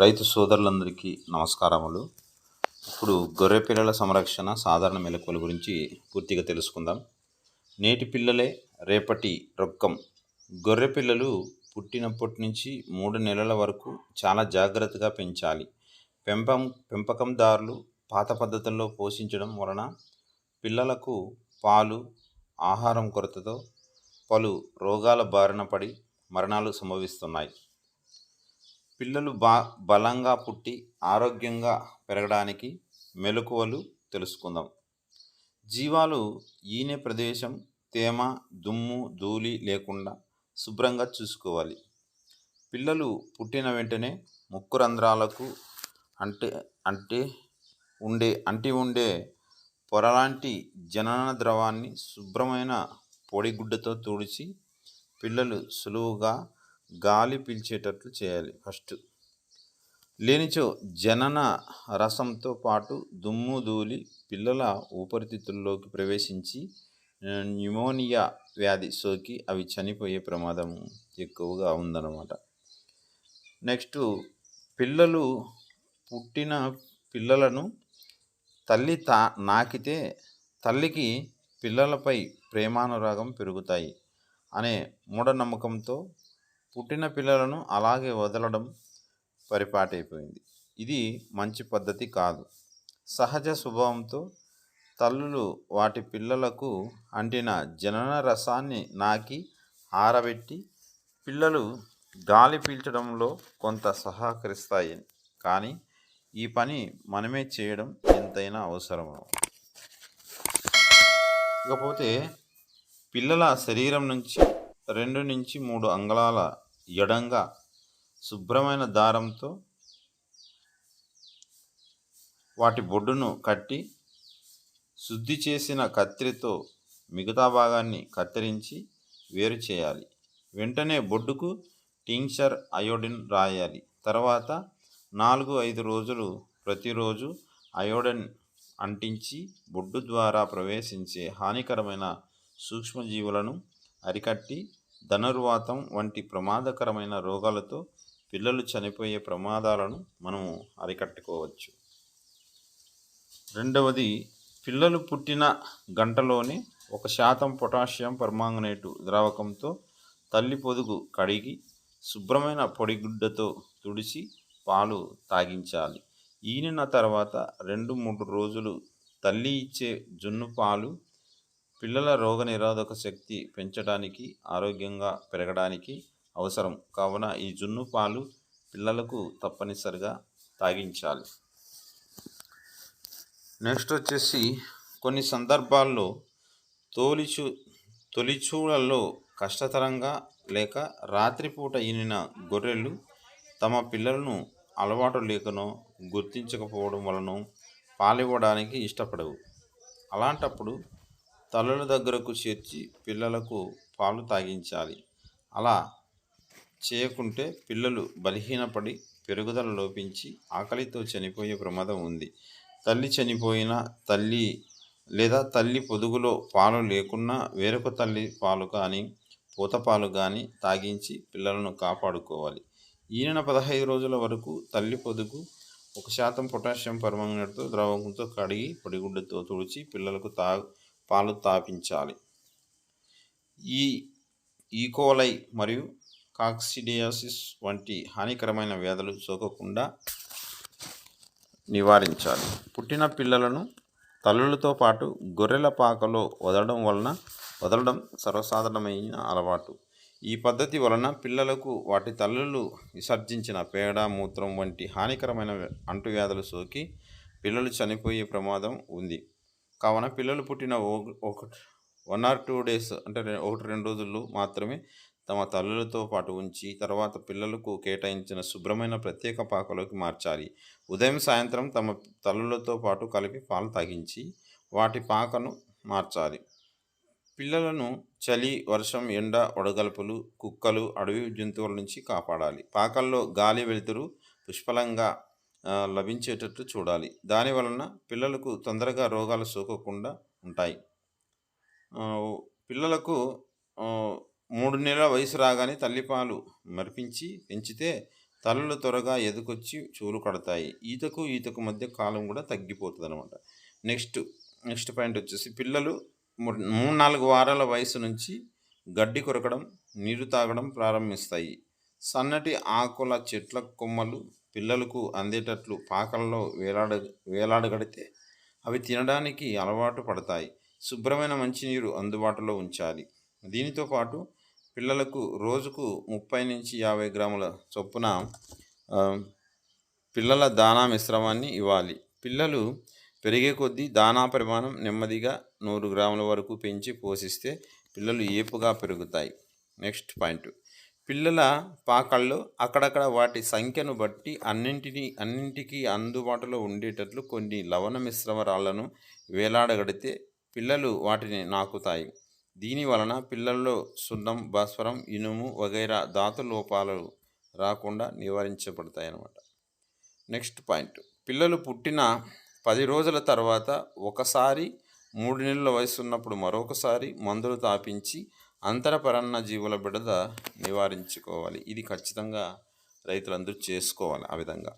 రైతు సోదరులందరికీ నమస్కారములు. ఇప్పుడు గొర్రె పిల్లల సంరక్షణ సాధారణ మెలకువల గురించి పూర్తిగా తెలుసుకుందాం. నేటి పిల్లలే రేపటి రొక్కం. గొర్రె పిల్లలు పుట్టినప్పటి నుంచి మూడు నెలల వరకు చాలా జాగ్రత్తగా పెంచాలి. పెంపం పెంపకందారులు పాత పద్ధతుల్లో పోషించడం వలన పిల్లలకు పాలు ఆహారం కొరతతో పలు రోగాల బారిన పడి మరణాలు సంభవిస్తున్నాయి. పిల్లలు బా బలంగా పుట్టి ఆరోగ్యంగా పెరగడానికి మెలకువలు తెలుసుకుందాం. జీవాలు ఈనే ప్రదేశం తేమ దుమ్ము ధూళి లేకుండా శుభ్రంగా చూసుకోవాలి. పిల్లలు పుట్టిన వెంటనే ముక్కు రంధ్రాలకు అంటే అంటే ఉండే అంటి ఉండే పొరలాంటి జనన ద్రవాన్ని శుభ్రమైన పొడిగుడ్డతో తుడిచి పిల్లలు సులువుగా గాలి పీల్చేటట్లు చేయాలి ఫస్ట్. లేనిచో జనన రసంతో పాటు దుమ్ము ధూళి పిల్లల ఊపిరితిత్తుల్లోకి ప్రవేశించి న్యూమోనియా వ్యాధి సోకి అవి చనిపోయే ప్రమాదం ఎక్కువగా ఉందన్నమాట. నెక్స్ట్ పిల్లలు పుట్టిన పిల్లలను తల్లి తా నాకితే తల్లికి పిల్లలపై ప్రేమానురాగం పెరుగుతాయి అనే మూఢనమ్మకంతో పుట్టిన పిల్లలను అలాగే వదలడం పరిపాటైపోయింది. ఇది మంచి పద్ధతి కాదు. సహజ స్వభావంతో తల్లులు వాటి పిల్లలకు అంటిన జనన రసాన్ని నాకి ఆరబెట్టి పిల్లలు గాలి పీల్చడంలో కొంత సహకరిస్తాయి. కానీ ఈ పని మనమే చేయడం ఎంతైనా అవసరం ఇకపోతే పిల్లల శరీరం నుంచి రెండు నుంచి మూడు అంగళాల ఎడంగా శుభ్రమైన దారంతో వాటి బొడ్డును కట్టి శుద్ధి చేసిన కత్తిరితో మిగతా భాగాన్ని కత్తిరించి వేరు చేయాలి. వెంటనే బొడ్డుకు టింక్చర్ అయోడిన్ రాయాలి. తర్వాత నాలుగు ఐదు రోజులు ప్రతిరోజు అయోడిన్ అంటించి బొడ్డు ద్వారా ప్రవేశించే హానికరమైన సూక్ష్మజీవులను అరికట్టి ధనుర్వాతం వంటి ప్రమాదకరమైన రోగాలతో పిల్లలు చనిపోయే ప్రమాదాలను మనము అరికట్టుకోవచ్చు. రెండవది పిల్లలు పుట్టిన గంటలోనే ఒక శాతం పొటాషియం పర్మాంగనేటు ద్రావకంతో తల్లి పొదుగు కడిగి శుభ్రమైన పొడిగుడ్డతో తుడిచి పాలు తాగించాలి. ఈనిన తర్వాత రెండు మూడు రోజులు తల్లి ఇచ్చే జున్ను పాలు పిల్లల రోగనిరోధక శక్తి పెంచడానికి ఆరోగ్యంగా పెరగడానికి అవసరం. కావున ఈ జున్ను పాలు పిల్లలకు తప్పనిసరిగా తాగించాలి. నెక్స్ట్ వచ్చేసి కొన్ని సందర్భాల్లో తోలిచు తొలిచూడల్లో కష్టతరంగా లేక రాత్రిపూట ఈనిన గొర్రెలు తమ పిల్లలను అలవాటు లేకనో గుర్తించకపోవడం వలన పాలివ్వడానికి ఇష్టపడవు. అలాంటప్పుడు తల్లుల దగ్గరకు చేర్చి పిల్లలకు పాలు తాగించాలి. అలా చేయకుంటే పిల్లలు బలహీనపడి పెరుగుదల లోపించి ఆకలితో చనిపోయే ప్రమాదం ఉంది. తల్లి చనిపోయిన తల్లి లేదా తల్లి పొదుగులో పాలు లేకున్నా వేరొక తల్లి పాలు కానీ పూత పాలు కానీ తాగించి పిల్లలను కాపాడుకోవాలి. ఈయన పదహైదు రోజుల వరకు తల్లి పొదుగు ఒక శాతం పొటాషియం పర్మంగనేట్తో ద్రవంతో కడిగి పొడిగుడ్డతో తుడిచి పిల్లలకు తా పాలు తాపించాలి. ఈ e. ఈకోలై మరియు కాక్సిడియాసిస్ వంటి హానికరమైన వ్యాధులు సోకకుండా నివారించాలి. పుట్టిన పిల్లలను తల్లులతో పాటు గొర్రెల పాకలో వదలడం వలన వదలడం సర్వసాధారణమైన అలవాటు. ఈ పద్ధతి వలన పిల్లలకు వాటి తల్లులు విసర్జించిన పేడ మూత్రం వంటి హానికరమైన అంటువ్యాధులు సోకి పిల్లలు చనిపోయే ప్రమాదం ఉంది. కావున పిల్లలు పుట్టిన ఒక- ఒక వన్ ఆర్ టూ డేస్ అంటే ఒకటి రెండు రోజులు మాత్రమే తమ తల్లులతో పాటు ఉంచి తర్వాత పిల్లలకు కేటాయించిన శుభ్రమైన ప్రత్యేక పాకలోకి మార్చాలి. ఉదయం సాయంత్రం తమ తల్లులతో పాటు కలిపి పాలు తాగించి వాటి పాకను మార్చాలి. పిల్లలను చలి వర్షం ఎండ వడగల్పులు కుక్కలు అడవి జంతువుల నుంచి కాపాడాలి. పాకల్లో గాలి వెలుతురు పుష్కలంగా లభించేటట్టు చూడాలి. దాని వలన పిల్లలకు తొందరగా రోగాలు సోకకుండా ఉంటాయి. పిల్లలకు మూడు నెలల వయసు రాగానే తల్లిపాలు మరిపించి పెంచితే తలలు త్వరగా ఎదుకొచ్చి చూలు కడతాయి. ఈతకు ఈతకు మధ్య కాలం కూడా తగ్గిపోతుంది అనమాట నెక్స్ట్ నెక్స్ట్ పాయింట్ వచ్చేసి పిల్లలు మూడు నాలుగు వారాల వయసు నుంచి గడ్డి కొరకడం నీరు తాగడం ప్రారంభిస్తాయి. సన్నటి ఆకుల చెట్ల కొమ్మలు పిల్లలకు అందేటట్లు పాకల్లో వేలాడ వేలాడగడితే అవి తినడానికి అలవాటు పడతాయి. శుభ్రమైన మంచినీరు అందుబాటులో ఉంచాలి. దీనితో పాటు పిల్లలకు రోజుకు ముప్పై నుంచి యాభై గ్రాముల చొప్పున పిల్లల దానా మిశ్రమాన్ని ఇవ్వాలి. పిల్లలు పెరిగే కొద్దీ దానా పరిమాణం నెమ్మదిగా నూరు గ్రాముల వరకు పెంచి పోషిస్తే పిల్లలు ఏపుగా పెరుగుతాయి. Next point. పిల్లల పాకళ్ళు అక్కడక్కడ వాటి సంఖ్యను బట్టి అన్నింటినీ అన్నింటికీ అందుబాటులో ఉండేటట్లు కొన్ని లవణ మిశ్రమ రాళ్ళను వేలాడగడితే పిల్లలు వాటిని నాకుతాయి. దీని వలన పిల్లల్లో సున్నం భాస్వరం ఇనుము వగైరా ధాతు లోపాలు రాకుండా నివారించబడతాయి అన్నమాట. Next point. పిల్లలు పుట్టిన పది రోజుల తర్వాత ఒకసారి మూడు నెలల వయసు ఉన్నప్పుడు మరొకసారి మందులు తాపించి అంతరపరన్న జీవుల బిడద నివారించుకోవాలి. ఇది ఖచ్చితంగా రైతులందరూ చేసుకోవాలి ఆ విధంగా.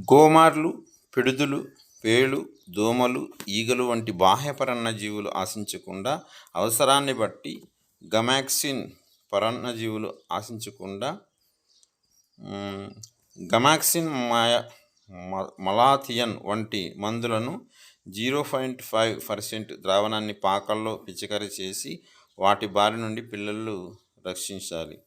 గోమార్లు పిడుదులు పేలు దోమలు ఈగలు వంటి బాహ్య జీవులు ఆశించకుండా అవసరాన్ని బట్టి గమాక్సిన్ పరన్నజీవులు ఆశించకుండా గమాక్సిన్ మాయ మ- మలాథియన్ వంటి మందులను జీరో పాయింట్ ఫైవ్ పర్సెంట్ ద్రావణాన్ని పాకల్లో పిచికారి చేసి వాటి బారి నుండి పిల్లలు రక్షించాలి.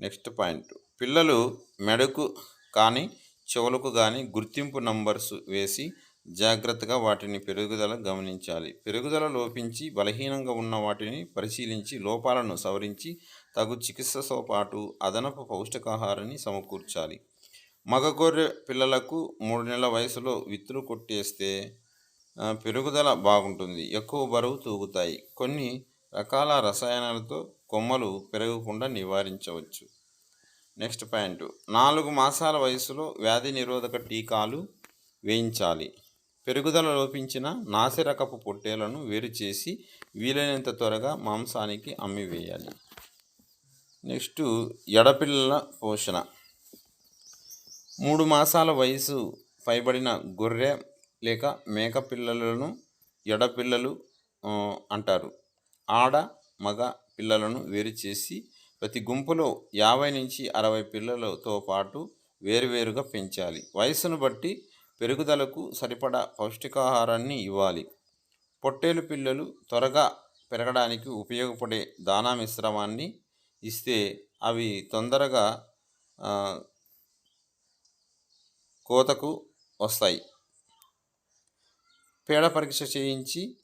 Next point. పిల్లలు మెడకు కానీ చెవులకు కానీ గుర్తింపు నంబర్స్ వేసి జాగ్రత్తగా వాటిని పెరుగుదల గమనించాలి. పెరుగుదల లోపించి బలహీనంగా ఉన్న వాటిని పరిశీలించి లోపాలను సవరించి తగు చికిత్సతో పాటు అదనపు పౌష్టికాహారాన్ని సమకూర్చాలి. మగ గొర్రె పిల్లలకు మూడు నెలల వయసులో విత్తులు కొట్టేస్తే పెరుగుదల బాగుంటుంది. ఎక్కువ బరువు తూగుతాయి. కొన్ని రకాల రసాయనాలతో కొమ్మలు పెరగకుండా నివారించవచ్చు. Next point. నాలుగు మాసాల వయసులో వ్యాధి నిరోధక టీకాలు వేయించాలి. పెరుగుదల లోపించిన నాసిరకపు పొట్టేలను వేరు చేసి వీలైనంత త్వరగా మాంసానికి అమ్మివేయాలి నెక్స్ట్ ఎడపిల్లల పోషణ. మూడు మాసాల వయసు పైబడిన గొర్రె లేక మేక పిల్లలను ఎడపిల్లలు అంటారు. ఆడ మగ పిల్లలను వేరు చేసి ప్రతి గుంపులో యాభై నుంచి అరవై పిల్లలతో పాటు వేరువేరుగా పెంచాలి. వయసును బట్టి పెరుగుదలకు సరిపడా పౌష్టికాహారాన్ని ఇవ్వాలి. పొట్టేలు పిల్లలు త్వరగా పెరగడానికి ఉపయోగపడే దానా మిశ్రమాన్ని ఇస్తే అవి తొందరగా కోతకు వస్తాయి. పేడ పరీక్ష చేయించి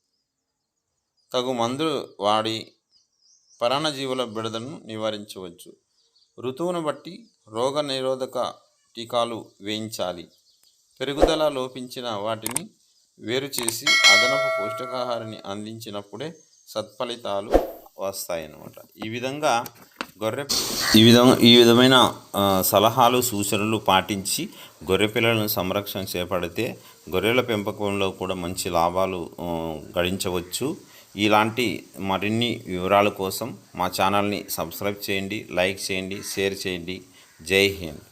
తగు మందులు వాడి పరాణజీవుల బిడదను నివారించవచ్చు. ఋతువును బట్టి రోగ నిరోధక టీకాలు వేయించాలి. పెరుగుదల లోపించిన వాటిని వేరు చేసి అదనపు పౌష్టికాహారాన్ని అందించినప్పుడే సత్ఫలితాలు వస్తాయన్నమాట. ఈ విధంగా గొర్రె ఈ విధంగా ఈ విధమైన సలహాలు సూచనలు పాటించి గొర్రె పిల్లలను సంరక్షణ చేపడితే గొర్రెల పెంపకంలో కూడా మంచి లాభాలు గడించవచ్చు. ఇలాంటి మరిన్ని వివరాల కోసం మా ఛానల్ని సబ్స్క్రైబ్ చేయండి లైక్ చేయండి షేర్ చేయండి. జై హింద్.